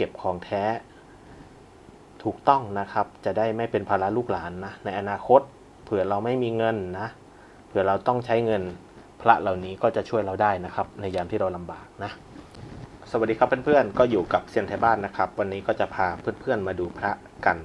เก็บของแท้ ถูกต้องนะครับ จะได้ไม่เป็นภาระลูกหลานนะ ในอนาคตเผื่อเราไม่มีเงินนะ เผื่อเราต้องใช้เงินพระเหล่านี้ก็จะช่วยเราได้นะครับ ในยามที่เราลำบากนะ สวัสดีครับเพื่อนๆ ก็อยู่กับเซียนไทยบ้านนะครับ วันนี้ก็จะพาเพื่อนๆมาดูพระกัน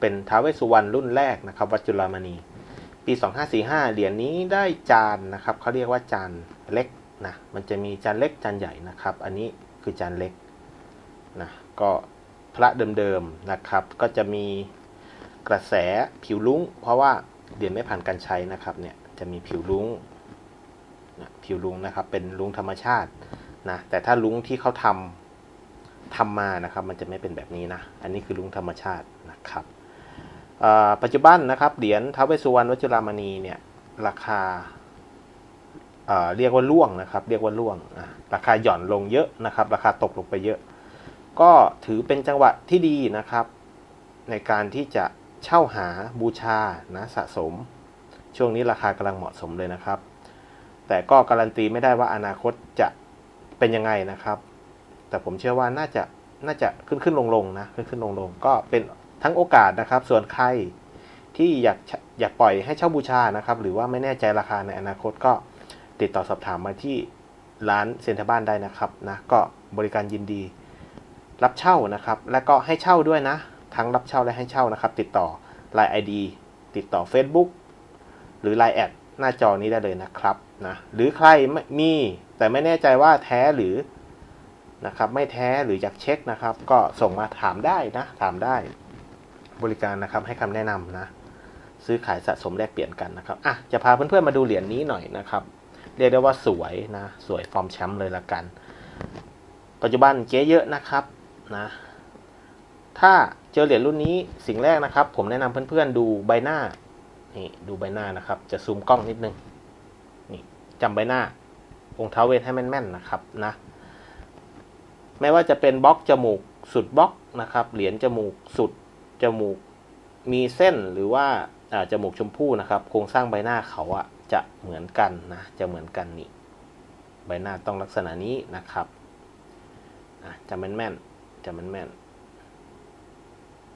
เป็นท้าวเวสสุวรรณรุ่นแรกนะครับ วัดจุฬามณี ปี 2545 เหรียญนี้ได้จานนะครับเขาเรียกว่าจานเล็กนะ มันจะมีจานเล็กจานใหญ่นะครับ อันนี้คือจานเล็ก นะก็พระเดิมๆนะครับ ก็จะมีกระแสผิวลุ้ง เพราะว่าเหรียญไม่ผ่านการใช้นะครับเนี่ยจะมีผิวลุ้งนะผิวลุ้งนะครับเป็นลุ้งธรรมชาตินะแต่ถ้าลุ้งที่เขาทำทำมานะครับ มันจะไม่เป็นแบบนี้นะ อันนี้คือลุ้งธรรมชาตินะครับปัจจุบันนะครับเหรียญท้าวเวสสุวรรณวัจจุรามณีเนี่ยราคาเรียกว่าล่วงนะครับ เรียกว่าล่วง ราคาหย่อนลงเยอะนะครับ ราคาตกลงไปเยอะ ก็ถือเป็นจังหวะที่ดีนะครับ ในการที่จะเช่าหาบูชานะสะสม ช่วงนี้ราคากำลังเหมาะสมเลยนะครับ แต่ก็การันตีไม่ได้ว่าอนาคตจะเป็นยังไงนะครับ แต่ผมเชื่อว่าน่าจะน่าจะขึ้นขึ้นลงลงนะขึ้นขึ้นลงลงก็เป็นทั้งโอกาสนะครับ ส่วนใครที่อยากอยากปล่อยให้เช่าบูชานะครับ หรือว่าไม่แน่ใจราคาในอนาคตก็ติดต่อสอบถามมาที่ร้านเซ็นทรัลบ้านได้นะครับนะก็บริการยินดี รับเช่านะครับ และก็ให้เช่าด้วยนะ ทั้งรับเช่าและให้เช่านะครับ ติดต่อ Line ID ติดต่อ Facebook หรือ Line แอดหน้าจอนี้ได้เลยนะครับนะหรือใครไม่มีแต่ไม่แน่ใจว่าแท้หรือนะครับไม่แท้หรืออยากเช็คนะครับ ก็ส่งมาถามได้นะ ถามได้ บริการนะครับให้คำแนะนำนะ ซื้อขายสะสมแลกเปลี่ยนกันนะครับอะจะพาเพื่อนๆมาดูเหรียญนี้หน่อยนะครับ เรียกได้ว่าสวยนะ สวยฟอร์มแชมป์เลยละกัน ปัจจุบันเก๊เยอะนะครับ นะ ถ้าเจอเหรียญรุ่นนี้สิ่งแรกนะครับ ผมแนะนำเพื่อนๆดูใบหน้า นี่ ดูใบหน้านะครับ จะซูมกล้องนิดนึง นี่จำใบหน้า องค์เท้าเวทให้แม่นๆนะครับนะ ไม่ว่าจะเป็นบล็อกจมูกสุดบล็อกนะครับ เหรียญจมูกสุดจมูกมีเส้นหรือว่าจมูกชมพู่นะครับ โครงสร้างใบหน้าเขาอะจะเหมือนกันนะ จะเหมือนกันนี่ ใบหน้าต้องลักษณะนี้นะครับอะจะแม่นๆ จะแม่น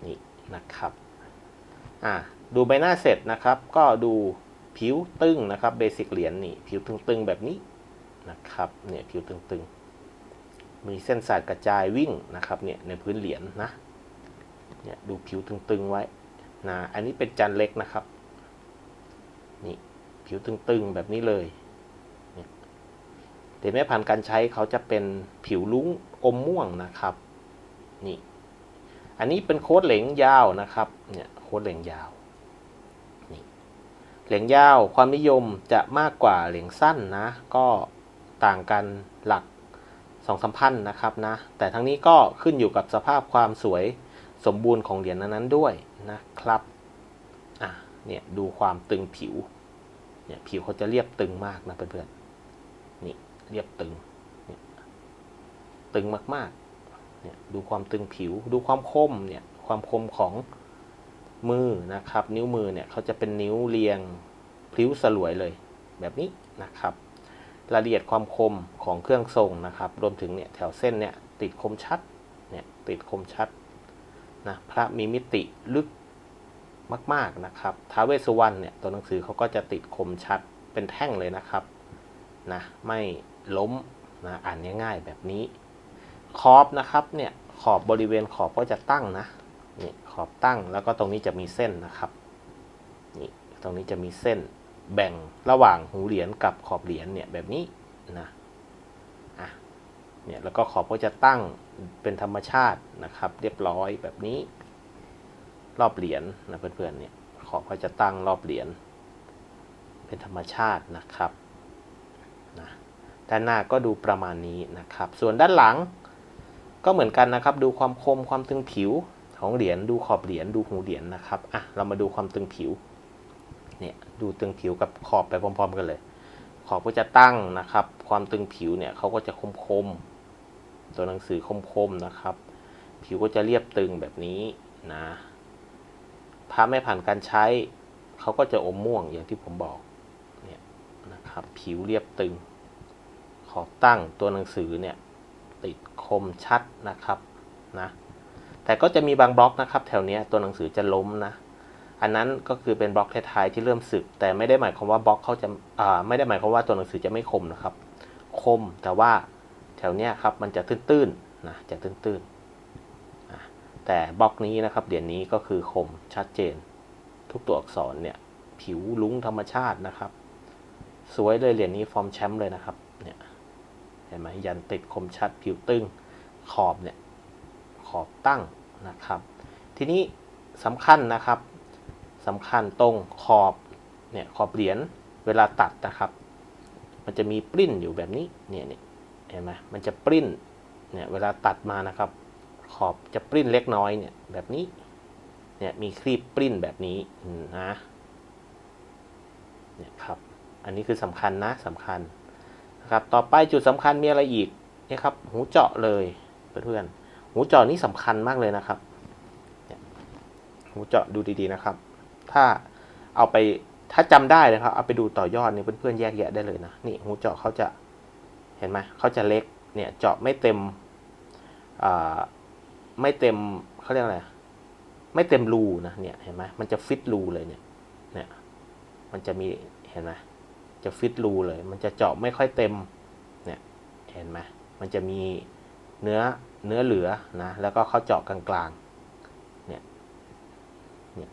นี่นะครับ อ่าดูใบหน้าเสร็จนะครับ ก็ดูผิวตึงนะครับเบสิกเหรียญนี่ ผิวตึงๆแบบนี้นะครับ เนี่ยผิวตึงๆ มีเส้นสายกระจายวิ่งนะครับ เนี่ยในพื้นเหรียญนะเนี่ยดูผิวตึงๆไว้นะ อันนี้เป็นจันเล็กนะครับ นี่ผิวตึงๆแบบนี้เลยเนี่ยแต่ไม่ผ่านการใช้เขาจะเป็นผิวลุ้งอมม่วงนะครับ นี่ อันนี้เป็นโค้ดเหลงยาวนะครับ เนี่ยโค้ดเหลงยาว นี่เหลงยาวความนิยมจะมากกว่าเหลงสั้นนะ ก็ต่างกันหลักสองสามพันนะครับนะ แต่ทั้งนี้ก็ขึ้นอยู่กับสภาพความสวยสมบูรณ์ของเหรียญนั้นๆด้วยนะครับ อะ เนี่ยดูความตึงผิว เนี่ยผิวเขาจะเรียบตึงมากนะเพื่อนๆ นี่เรียบตึงเนี่ยตึงมากๆ เนี่ยดูความตึงผิว ดูความคมเนี่ยความคมของมือนะครับ นิ้วมือเนี่ยเขาจะเป็นนิ้วเรียงพลิ้วสลวยเลยแบบนี้นะครับรายละเอียดความคมของเครื่องทรงนะครับ รวมถึงเนี่ยแถวเส้นเนี่ยติดคมชัดเนี่ยติดคมชัดนะพระมีมิติลึกมากๆนะครับท้าเวสวรรณเนี่ยตัวหนังสือเขาก็จะติดคมชัดเป็นแท่งเลยนะครับนะไม่ล้มนะอ่านง่ายๆแบบนี้ ขอบนะครับเนี่ยขอบบริเวณขอบก็จะตั้งนะนี่ขอบตั้งแล้วก็ตรงนี้จะมีเส้นนะครับนี่ตรงนี้จะมีเส้นแบ่งระหว่างหูเหรียญกับขอบเหรียญเนี่ยแบบนี้นะอะเนี่ยแล้วก็ขอบก็จะตั้งเป็นธรรมชาตินะครับ เรียบร้อยแบบนี้ รอบเหรียญนะเพื่อนๆเนี่ยขอบก็จะตั้งรอบเหรียญเป็นธรรมชาตินะครับนะด้านหน้าก็ดูประมาณนี้นะครับ ส่วนด้านหลัง ก็เหมือนกันนะครับ ดูความคมความตึงผิวของเหรียญดูขอบเหรียญดูหูเหรียญนะครับอะเรามาดูความตึงผิวเนี่ยดูตึงผิวกับขอบไปพร้อม ๆ กันเลย ขอบก็จะตั้งนะครับ ความตึงผิวเนี่ยเขาก็จะคมๆตัวหนังสือคมๆนะครับ ผิวก็จะเรียบตึงแบบนี้นะพระไม่ผ่านการใช้เขาก็จะอมม่วงอย่างที่ผมบอกเนี่ยนะครับผิวเรียบตึง ขอบตั้งตัวหนังสือเนี่ย ติดคมชัดนะครับนะแต่ก็จะมีบางบล็อกนะครับแถวเนี้ยตัวหนังสือจะล้มนะอันนั้นก็คือเป็นบล็อกท้ายๆที่เริ่มสึก แต่ไม่ได้หมายความว่าบล็อกเขาจะอ่าไม่ได้หมายความว่าตัวหนังสือจะไม่คมนะครับ คมแต่ว่าแถวเนี้ยครับมันจะตื้นๆนะจะตื้นๆแต่บล็อกนี้นะครับเหรียญนี้ก็คือคมชัดเจน ทุกตัวอักษรเนี่ยผิวลุ้งธรรมชาตินะครับ สวยเลยเหรียญนี้ฟอร์มแชมป์เลยนะครับเนี่ย ห็นไหมยันติดคมชัดผิวตึงขอบเนี่ยขอบตั้งนะครับ ทีนี้สำคัญนะครับสำคัญตรงขอบเนี่ยขอบเหรียญเวลาตัดนะครับ มันจะมีปริ้นอยู่แบบนี้เนี่ยเนี่ยเห็นไหมมันจะปริ้นเนี่ยเวลาตัดมานะครับ ขอบจะปริ้นเล็กน้อยเนี่ยแบบนี้เนี่ยมีครีบปริ้นแบบนี้นะเนี่ยครับ อันนี้คือสำคัญนะสำคัญ นะครับต่อไปจุดสำคัญมีอะไรอีกนี่ครับหูเจาะเลยเพื่อนๆหูเจาะนี่สำคัญมากเลยนะครับหูเจาะดูดีๆนะครับ ถ้าเอาไปถ้าจำได้นะครับ เอาไปดูต่อยอดนี่เพื่อนๆแยกแยะได้เลยนะนี่หูเจาะเขาจะเห็นไหมเขาจะเล็กเนี่ยเจาะไม่เต็มอ่าไม่เต็มเขาเรียกอะไรไม่เต็มรูนะเนี่ยเห็นไหมมันจะฟิตรูเลยเนี่ยเนี่ยมันจะมีเห็นไหม จะฟิตรูเลย มันจะเจาะไม่ค่อยเต็ม เนี่ย เห็นไหมมันจะมีเนื้อเนื้อเหลือนะ แล้วก็เขาเจาะกลางๆ เนี่ย เนี่ย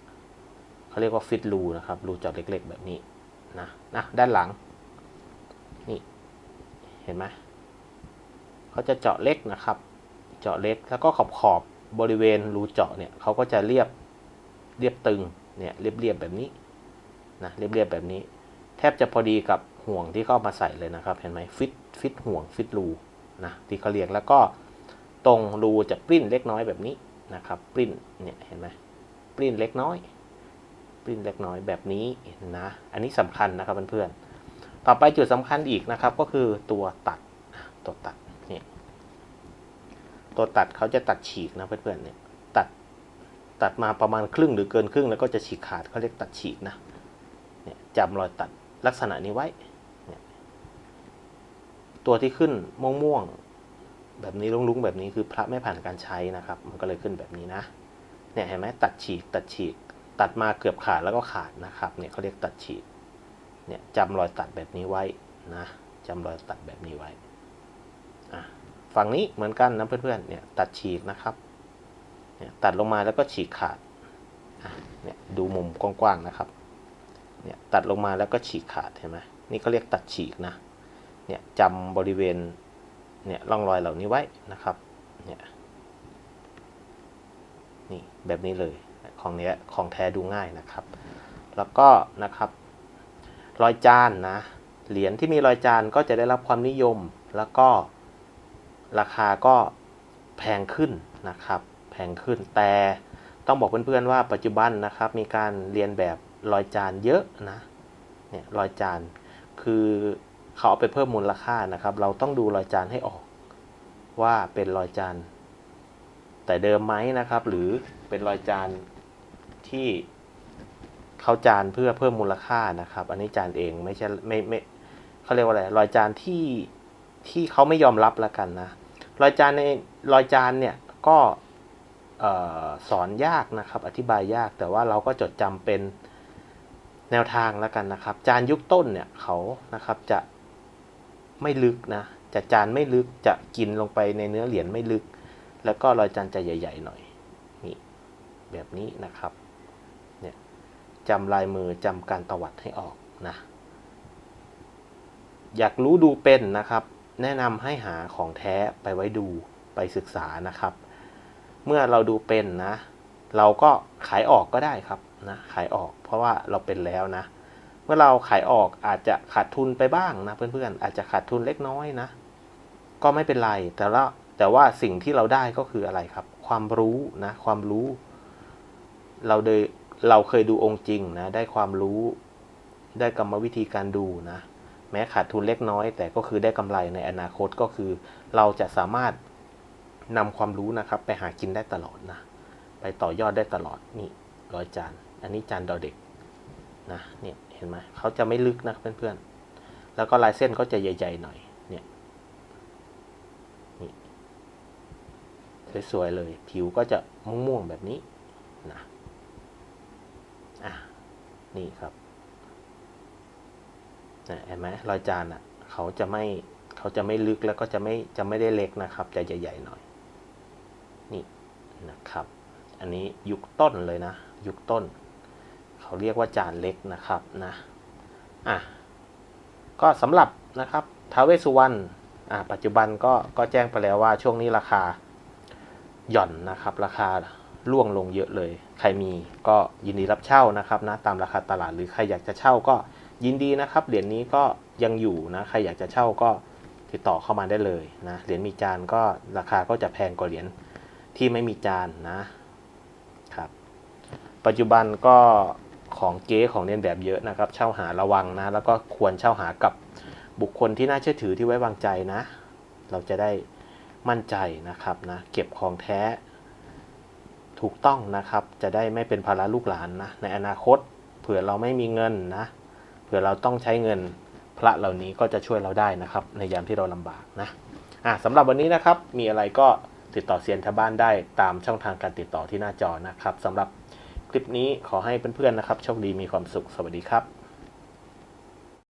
เขาเรียกว่าฟิตรูนะครับ รูเจาะเล็กๆ แบบนี้นะนะด้านหลัง นี่ เห็นไหมเขาจะเจาะเล็กนะครับ เจาะเล็ก แล้วก็ขอบขอบบริเวณรูเจาะเนี่ยเขาก็จะเรียบ เรียบตึง เนี่ย เรียบๆแบบนี้ นะ เรียบๆแบบนี้ แทบจะพอดีกับห่วงที่เขาเอามาใส่เลยนะครับ เห็นไหมฟิตฟิตห่วงฟิตรูนะที่เขาเรียกแล้วก็ตรงรูจะปริ้นเล็กน้อยแบบนี้นะครับปริ้นเนี่ยเห็นไหมปริ้นเล็กน้อยปริ้นเล็กน้อยแบบนี้นะอันนี้สำคัญนะครับเพื่อนๆต่อไปจุดสำคัญอีกนะครับ ก็คือตัวตัดตัวตัดเนี่ยตัวตัดเขาจะตัดฉีกนะเพื่อนๆเนี่ยตัดตัดมาประมาณครึ่งหรือเกินครึ่ง แล้วก็จะฉีกขาดเขาเรียกตัดฉีกนะเนี่ยจำรอยตัด ลักษณะนี้ไว้เนี่ยตัวที่ขึ้นม่วงๆแบบนี้ลุ้งๆแบบนี้คือพระไม่ผ่านการใช้นะครับ มันก็เลยขึ้นแบบนี้นะ เนี่ยเห็นไหมตัดฉีกตัดฉีกตัดมาเกือบขาดแล้วก็ขาดนะครับ เนี่ยเขาเรียกตัดฉีก เนี่ยจำรอยตัดแบบนี้ไว้นะจำรอยตัดแบบนี้ไว้ ฝั่งนี้เหมือนกันนะเพื่อนๆ เนี่ยตัดฉีกนะครับ เนี่ยตัดลงมาแล้วก็ฉีกขาด เนี่ยดูมุมกว้างๆนะครับ เนี่ยตัดลงมาแล้วก็ฉีกขาดเห็นไหมนี่เขาเรียกตัดฉีกนะเนี่ยจำบริเวณเนี่ยร่องรอยเหล่านี้ไว้นะครับเนี่ยนี่แบบนี้เลยของเนี้ยของแท้ดูง่ายนะครับ แล้วก็นะครับรอยจานนะเหรียญที่มีรอยจานก็จะได้รับความนิยม แล้วก็ราคาก็แพงขึ้นนะครับ แพงขึ้นแต่ต้องบอกเพื่อนๆว่าปัจจุบันนะครับ มีการเรียนแบบ รอยจานเยอะนะเนี่ยรอยจานคือเขาเอาไปเพิ่มมูลค่านะครับ เราต้องดูรอยจานให้ออกว่าเป็นรอยจานแต่เดิมไหมนะครับ หรือเป็นรอยจานที่เขาจานเพื่อเพิ่มมูลค่านะครับ อันนี้จานเองไม่ใช่ไม่ไม่เขาเรียกว่าอะไรรอยจานที่ที่เขาไม่ยอมรับแล้วกันนะรอยจานในรอยจานเนี่ยก็สอนยากนะครับ อธิบายยากแต่ว่าเราก็จดจำเป็น แนวทางแล้วกันนะครับ จานยุคต้นเนี่ยเขานะครับจะไม่ลึกนะจะจานไม่ลึกจะกินลงไปในเนื้อเหรียญไม่ลึก แล้วก็รอยจานจะใหญ่ ๆ หน่อยนี่แบบนี้นะครับเนี่ยจำลายมือจำการตวัดให้ออกนะอยากรู้ดูเป็นนะครับ แนะนำให้หาของแท้ไปไว้ดูไปศึกษานะครับ เมื่อเราดูเป็นนะ เราก็ขายออกก็ได้ครับ นะขายออก เพราะว่าเราเป็นแล้วนะ เมื่อเราขายออกอาจจะขาดทุนไปบ้างนะเพื่อนๆอาจจะขาดทุนเล็กน้อยนะ ก็ไม่เป็นไรแต่ละแต่ว่าสิ่งที่เราได้ก็คืออะไรครับ ความรู้นะความรู้ เราเดยเราเคยดูองค์จริงนะได้ความรู้ได้กรรมวิธีการดูนะแม้ขาดทุนเล็กน้อย แต่ก็คือได้กำไรในอนาคตก็คือ เราจะสามารถนำความรู้นะครับ ไปหากินได้ตลอดนะ ไปต่อยอดได้ตลอดนี่ร้อยจาน อันนี้จานดอเด็กนะเนี่ยเห็นไหมเขาจะไม่ลึกนะเพื่อนๆ แล้วก็ลายเส้นก็จะใหญ่ๆหน่อยเนี่ยนี่สวยๆเลยผิวก็จะม่วงๆแบบนี้นะอะนี่ครับนะเห็นไหมรอยจานอะเขาจะไม่เขาจะไม่ลึกแล้วก็จะไม่จะไม่ได้เล็กนะครับ จะใหญ่ๆหน่อย นี่นะครับ อันนี้ยุคต้นเลยนะ ยุคต้น เขาเรียกว่าจานเล็กนะครับนะอะก็สำหรับนะครับท้าวเวสสุวรรณอะปัจจุบันก็ก็แจ้งไปแล้วว่าช่วงนี้ราคาหย่อนนะครับ ราคาล่วงลงเยอะเลย ใครมีก็ยินดีรับเช่านะครับนะตามราคาตลาดหรือใครอยากจะเช่าก็ยินดีนะครับเหรียญนี้ก็ยังอยู่นะใครอยากจะเช่าก็ติดต่อเข้ามาได้เลยนะเหรียญมีจานก็ราคาก็จะแพงกว่าเหรียญที่ไม่มีจานนะครับ ปัจจุบันก็ ของเก๊ของเลียนแบบเยอะนะครับ เช่าหาระวังนะ แล้วก็ควรเช่าหากับบุคคลที่น่าเชื่อถือที่ไว้วางใจนะ เราจะได้มั่นใจนะครับนะ เก็บของแท้ถูกต้องนะครับ จะได้ไม่เป็นภาระลูกหลานนะ ในอนาคตเผื่อเราไม่มีเงินนะ เผื่อเราต้องใช้เงินพระเหล่านี้ก็จะช่วยเราได้นะครับ ในยามที่เราลำบากนะอะสำหรับวันนี้นะครับ มีอะไรก็ติดต่อเซียนชาวบ้านได้ตามช่องทางการติดต่อที่หน้าจอนะครับสำหรับ คลิปนี้ขอให้เพื่อนๆนะครับโชคดีมีความสุขสวัสดีครับ